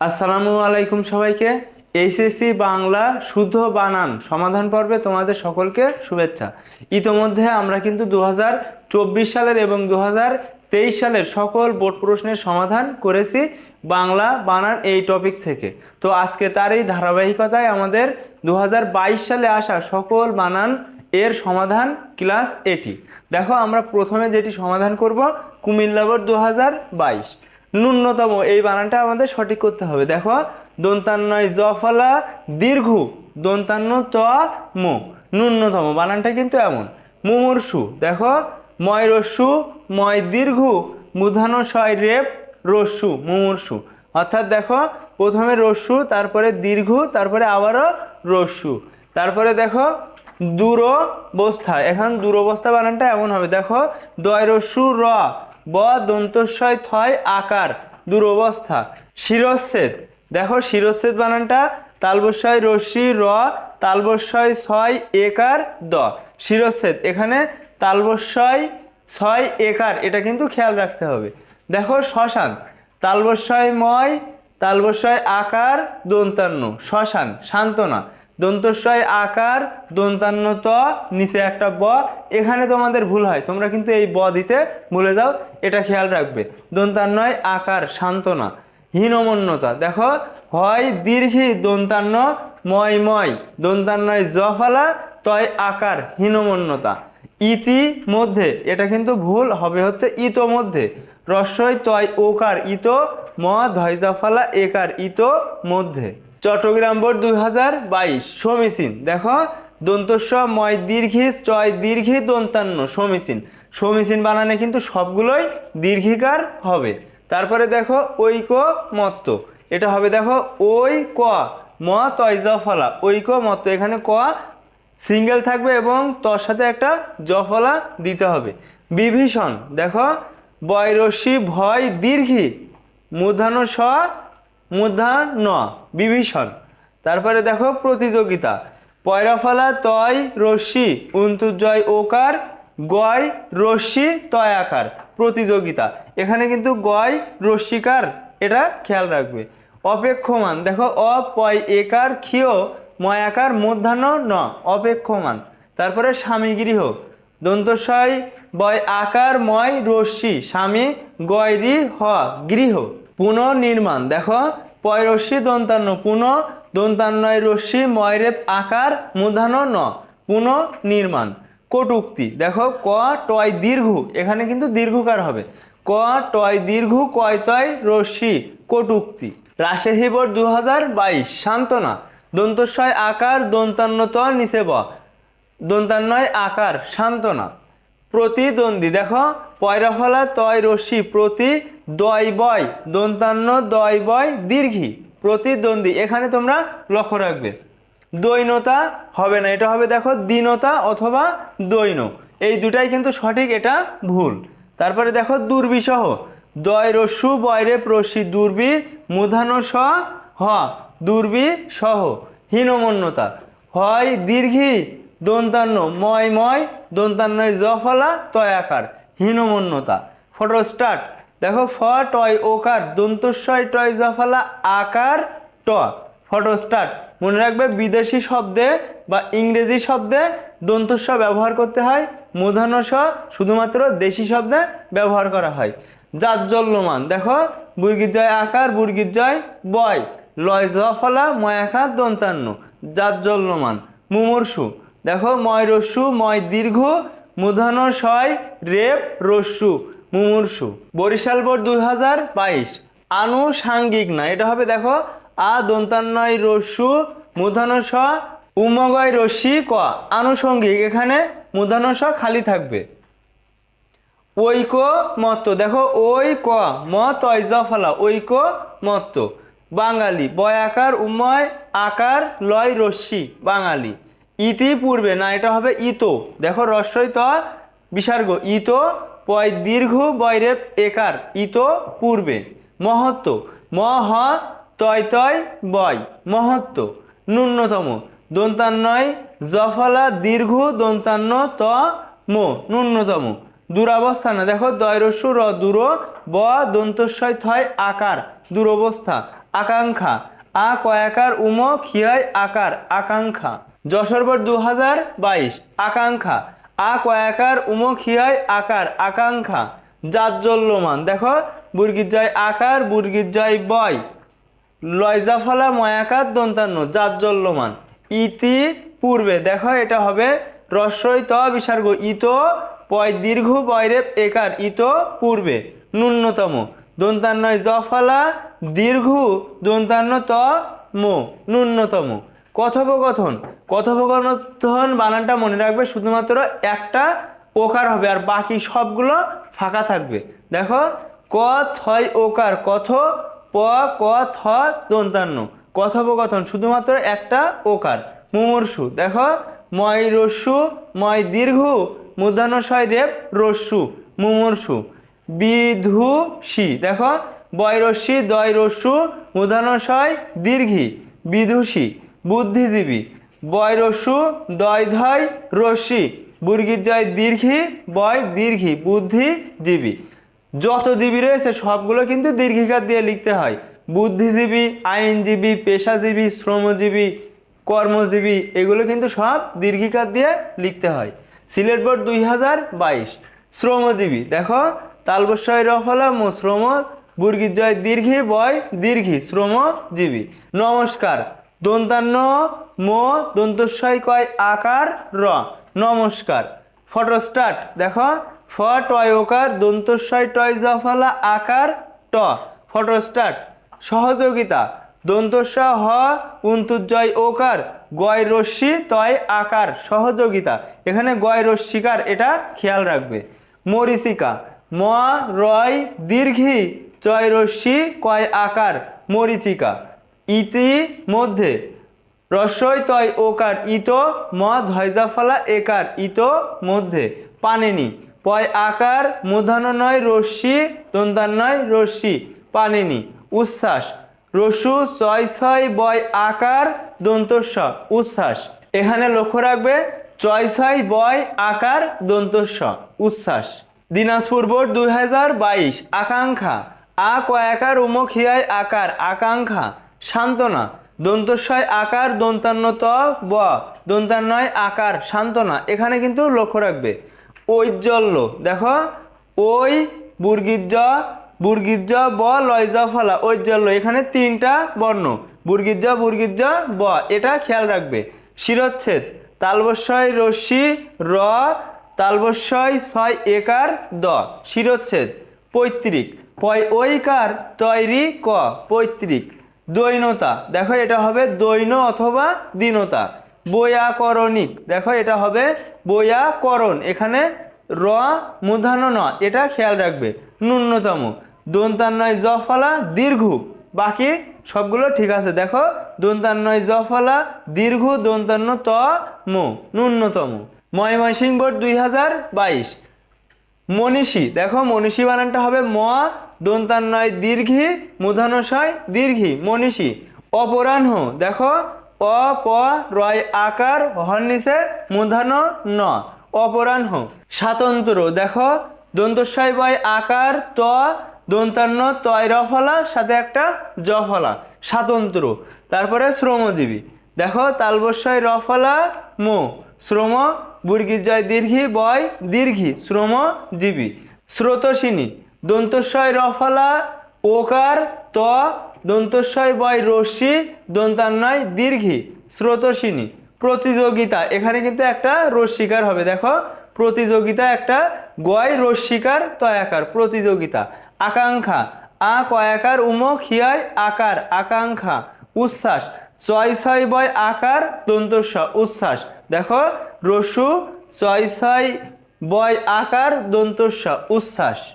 আসসালামু আলাইকুম সবাইকে। এইচএসসি বাংলা শুদ্ধ বানান সমাধান পর্বে তোমাদের সকলকে শুভেচ্ছা। ইতোমধ্যে আমরা কিন্তু দু হাজার চব্বিশ সালের এবং দু তেইশ সালের সকল বোর্ড প্রশ্নের সমাধান করেছি বাংলা বানান এই টপিক থেকে। তো আজকে তার এই ধারাবাহিকতায় আমাদের দু হাজার বাইশ সালে আসা সকল বানান এর সমাধান ক্লাস এটি। দেখো আমরা প্রথমে যেটি সমাধান করব, কুমিল্লা বোর্ড দু ন্যূনতম, এই বানানটা আমাদের সঠিক করতে হবে। দেখো দন্তান্নয় জফলা দীর্ঘ, দন্তান্ন ত মো। ন্যূনতম, বানানটা কিন্তু এমন। মুমূর্ষু, দেখো ময় রস্যু ময় দীর্ঘ মূধানো শয় রেপ, রস্যু, মুমূর্ষু। অর্থাৎ দেখো, প্রথমে রস্যু, তারপরে দীর্ঘ, তারপরে আবারও রস্যু। তারপরে দেখো, দুরবস্থা। এখন দূরবস্থা বানানটা এমন হবে। দেখো, দয় রস্যু র ব দন্তস্বয় থয় আকার, দুরবস্থা শিরচ্ছেদ দেখো শিরচ্ছেদ বানানটা, তালবস্বয় রশ্মি, র, তালবস্বয় ছয়, একার, দ। শিরচ্ছেদ এখানে তালবস্বয় ছয়, একার, এটা কিন্তু খেয়াল রাখতে হবে। দেখো শ্মশান, তালবস্বয় ময়, তালবস্বয় আকার, দন্তান্ন। শ্মশান, সান্ত্বনা। দন্তস্বয় আকার দন্তান্ন ত নিচে একটা ব। এখানে তোমাদের ভুল হয়, তোমরা কিন্তু এই ব দিতে ভুলে যাও, এটা খেয়াল রাখবে। দন্তান্নয় আকার, সান্ত্বনা, হীনমন্যতা। দেখো, হয় দীর্ঘি দন্তান্ন, ময় ময়। দন্তান্নয় জফালা তয় আকার, হীনমন্যতা। ইতি মধ্যে, এটা কিন্তু ভুল, হবে হচ্ছে ইতো মধ্যে। রস্যই তয় ওকার ইতো, ম ধয় ধয়জাফালা একার ইতো মধ্যে। চট্টগ্রাম বোর্ড দুই হাজার বাইশ, সমীচীন। দেখো, দন্তস্ব, ময় দীর্ঘি চয় দীর্ঘি, দন্তান্ন, সমীচীন। সমীচীন বানানে কিন্তু সবগুলোই দীর্ঘিকার হবে। তারপরে দেখো ঐক মত্ত এটা হবে দেখো ওই ক ম, তয়জফলা। ঐক মত্ত এখানে ক, সিঙ্গেল থাকবে এবং তর সাথে একটা জফলা দিতে হবে। বিভীষণ, দেখো বয়রসি ভয় দীর্ঘি মূর্ধানো স মূর্ধা ন, বিভীষণ। তারপরে দেখো প্রতিযোগিতা। পয়রাফলা, তয়, রশ্মি উন্তুজয় ওকার, গয়, রশ্মি, তয়, আকার। প্রতিযোগিতা। এখানে কিন্তু গয়, রশ্মিকার, এটা খেয়াল রাখবে। অপেক্ষমান। দেখো, অপয়, একার, ক্ষিয় ময়াকার মধ্যাহ্ন, ন, অপেক্ষমান। তারপরে স্বামী, গৃহ। দন্তস্বয়, বয়, আকার, ময়, রশ্মি, স্বামী, গয়রি, হ, গৃহ। পুনর্নির্মাণ। দেখো পয়রশ্মি দন্তান্ন, পুনঃ, দন্তান্নয় রশ্মি, ময়রেপ, আকার মূর্ধানো ন। পুনর্নির্মাণ। কটুক্তি। দেখো, ক, টয়, দীর্ঘ। এখানে কিন্তু দীর্ঘকার হবে। ক, টয়, দীর্ঘ, কয়, তয়, রশ্মি, কটুক্তি। রাজশাহী বোর্ড দু হাজার বাইশ, সান্ত্বনা। দন্তস্বয়, আকার, দন্তান্ন ত নিচে ব দন্তান্নয়, আকার, সান্ত্বনা। প্রতিদ্বন্দ্বী। দেখো পয়রাফলা তয় রশ্মি প্রতি দয় বয়, দন্তান্ন দয় বয় দীর্ঘি প্রতিদ্বন্দ্বী এখানে তোমরা লক্ষ্য রাখবে। দৈনতা হবে না, এটা হবে দেখো দীনতা অথবা দৈন। এই দুটাই কিন্তু সঠিক, এটা ভুল। তারপরে দেখো দুর্বিসহ দয় রস্যু বয়রে প্রসি দুর্বি মূধানো স হ, দুর্বি সহ, হীনমন্যতা। হয় দীর্ঘি দন্তান্ন, ময় ময় দন্তান্নয় জফলা তয়াকার হীনমন্যতা। ফটোস্টার্ট দেখো, ফ টয় ওকার, দন্তস্বয় টয় জফলা, আকার, ট। ফটোস্টার্ট মনে রাখবে, বিদেশি শব্দে বা ইংরেজি শব্দে দন্তস্ব ব্যবহার করতে হয় মূর্ধন্য স শুধুমাত্র দেশি শব্দে ব্যবহার করা হয়। জাজ্জল্যমান দেখো বুর্গির জয় আকার বুর্গির জয় বয়। লয়, জফলা ময়াকার দন্তান্ন জাজ্জল্যমান মুমূর্ষু। দেখো, ময় রস্যু, ময় দীর্ঘ মূর্ধন্য শয় রেপ, রস্যু, মুমূর্ষু। বরিশাল বোর্ড দুই হাজার বাইশ আনুষাঙ্গিক না, এটা হবে দেখো, আ দন্তান্নয় রস্যু মূর্ধন্য স, উমগয় রশ্মি, ক। আনুষঙ্গিক এখানে মূর্ধন্য স খালি থাকবে। ঐক মত্ত, দেখো ওই ক ম তয়জফলা ঐক মত্ত। বাঙালি, বয় আকার, উময় আকার, লয় রশ্মি, বাঙালি। ইতি পূর্বে, না, এটা হবে ইতো। দেখো রস্বই ত বিসর্গ ইতো পয় দীর্ঘ বয়রেপ একার, ইতো পূর্বে। মহত্ব, মহ তয় তয় বয়, মহত্ব, ন্যূনতম। দন্তান্নয় জফলা দীর্ঘ, দন্তান্ন ত মো, ন্যূনতম। দুরাবস্থা না দেখো দয়রস্যু র দূর, ব দন্তস্বয় থয় আকার, দুরবস্থা। আকাঙ্ক্ষা, আ কয়াকার উম খিয়াই আকার, আকাঙ্ক্ষা। যশোর বোর্ড দু হাজার বাইশ, আকাঙ্ক্ষা। আ কয়াকার উম খিয়াই আকার, আকাঙ্ক্ষা। জাজ্জল্যমান দেখো বুর্গির জয় আকার বুর্গির জয় বয়। লয়জাফলা ময়াকার দন্তান্ন জাজ্জল্যমান ইতি পূর্বে, দেখো, এটা হবে রস্বই ত বিসর্গ, ইত পয়, দীর্ঘ বয়রেপ একার, ইত পূর্বে, ন্যূনতম। দন্তান্নয় জফলা, দীর্ঘ, দন্তান্ন ত মো, ন্যূনতম। কথোপকথন। কথোপকথন বানানটা মনে রাখবে শুধুমাত্র একটা ওকার হবে আর বাকি সবগুলো ফাঁকা থাকবে। দেখো ক থয় ওকার কথ প ক থ দন্তান্ন কথোপকথন, শুধুমাত্র একটা ওকার মুমূর্ষু, দেখো, ময় রস্যু, ময় দীর্ঘ মূর্ধন্যশয় রেপ রস্যু, মুমূর্ষু। বিধুষী, দেখো, বয়রস্যি দয় রস্যু মূর্ধন্যশয় দীর্ঘি বিদুষী বুদ্ধিজীবী। বয়রস্যু দয় ধয় রস্যি বুর্গির জয় দীর্ঘি, বয় দীর্ঘি, বুদ্ধিজীবী। যত জীবী রয়েছে, সবগুলো কিন্তু দীর্ঘিকার দিয়ে লিখতে হয়। বুদ্ধিজীবী, আইনজীবী, পেশাজীবী, শ্রমজীবী, কর্মজীবী, এগুলো কিন্তু সব দীর্ঘিকার দিয়ে লিখতে হয়। সিলেট বোর্ড দুই হাজার বাইশ। শ্রমজীবী, দেখো তালবস্বয় রফলা মো শ্রম বুর্গির জয় দীর্ঘি, বয় দীর্ঘি, শ্রমজীবী। নমস্কার। দন্তান্ন, মো, দন্তস্বয় কয় আকার, র। নমস্কার। ফটো স্টার্ট দেখো। ফ, টয় ওকার, দন্তস্বয় টয় জফলা, আকার, ট। ফটো স্টার্ট সহযোগিতা। দন্তস্ব হ উন্তুজয় ওকার, গয় রশ্মি, তয় আকার, সহযোগিতা। এখানে গয় রশ্মিকার, এটা খেয়াল রাখবে। মরিচিকা, ম, রয়, দীর্ঘি, চয় রশ্মি, কয় আকার, মরিচিকা। ইতি মধ্যে রস্বই তয় ওকার ইত ম ধৈজাফলা একার ইত মধ্যে। পানেনি। পয় আকার মূর্ধন্য নয় রশ্মি দন্তান্নয় রশ্মি, পানেনি। উচ্ছ্বাস। রসু ছয় ছয় বয় আকার, দন্তস্ব। উচ্ছ্বাস। এখানে লক্ষ্য রাখবে, ছয় ছয় বয় আকার, দন্তস্ব। উচ্ছ্বাস। দিনাজপুর বোর্ড দুই হাজার বাইশ। আকাঙ্ক্ষা। আ কয়াকার উমখিয়ায় আকার। আকাঙ্ক্ষা। সান্ত্বনা। দন্তস্বয় আকার দন্তান্ন ত ব। দন্তান্নয় আকার, সান্ত্বনা। এখানে কিন্তু লক্ষ্য রাখবে। ঐজ্জ্বল্য। দেখো ওই বুর্গিজ্জ বুর্গিজ্জ ব, লয়জা, ফলা। ঐজ্জ্বল্য। এখানে তিনটা বর্ণ। বুর্গিজ্জ বুর্গিজ্জ ব। এটা খেয়াল রাখবে। শিরচ্ছেদ। তালবস্বয় রশ্মি, র। তালবস্বয় ছয় একার দ। শিরচ্ছেদ। পৈতৃক। পয় ঐকার তৈরি ক। পৈতৃক। দৈনতা। দেখো, এটা হবে দৈন অথবা দীনতা। বৈয়াকরণিক দেখো, এটা হবে বৈয়াকরণ। এখানে র মূর্ধান্য ন, এটা খেয়াল রাখবে। ন্যূনতম। দন্তান্নয় জফলা দীর্ঘ। বাকি সবগুলো ঠিক আছে। দেখো দন্তান্নয় জফলা দীর্ঘ, দন্তান্ন ত মো, ন্যূনতম। ময়মনসিংহ বোর্ড দুই হাজার বাইশ। মনীষী। দেখো, মনীষী বানানটা হবে ম দন্তান্নয় দীর্ঘি মূধানশয় দীর্ঘি, মনীষী। অপরাহ্ন, দেখো অ প রয় আকার, হর্নিসে মূধান ন। অপরাহ্ন, স্বাতন্ত্র, দেখো দন্তস্বয় বয় আকার, ত, দন্তান্ন, তয়, রফলা, সাথে একটা জফলা স্বাতন্ত্র, তারপরে শ্রমজীবী। দেখো, তালবস্বয় রফলা, মো। শ্রম বুর্গির জয় দীর্ঘি, বয় দীর্ঘি, শ্রমজীবী। স্রোতসিনী দন্তস্বয় রফলা, ওকার, ত, দন্তস্বয় বয় রশ্মি দন্তান্নয় দীর্ঘি, স্রোতসিনী। প্রতিযোগিতা, এখানে কিন্তু একটা রশ্মিকার হবে, দেখো। প্রতিযোগিতা একটা, গয়, রশ্মিকার, তয়াকার, প্রতিযোগিতা। আকাঙ্ক্ষা, আ, কয়াকার উম খিয়ায় আকার, আকাঙ্ক্ষা। উচ্ছ্বাস ছয় ছয় বয়, আকার দন্তস্ব উচ্ছ্বাস। দেখো, রসু ছয় ছয় বয়, আকার দন্তস্ব উচ্ছ্বাস।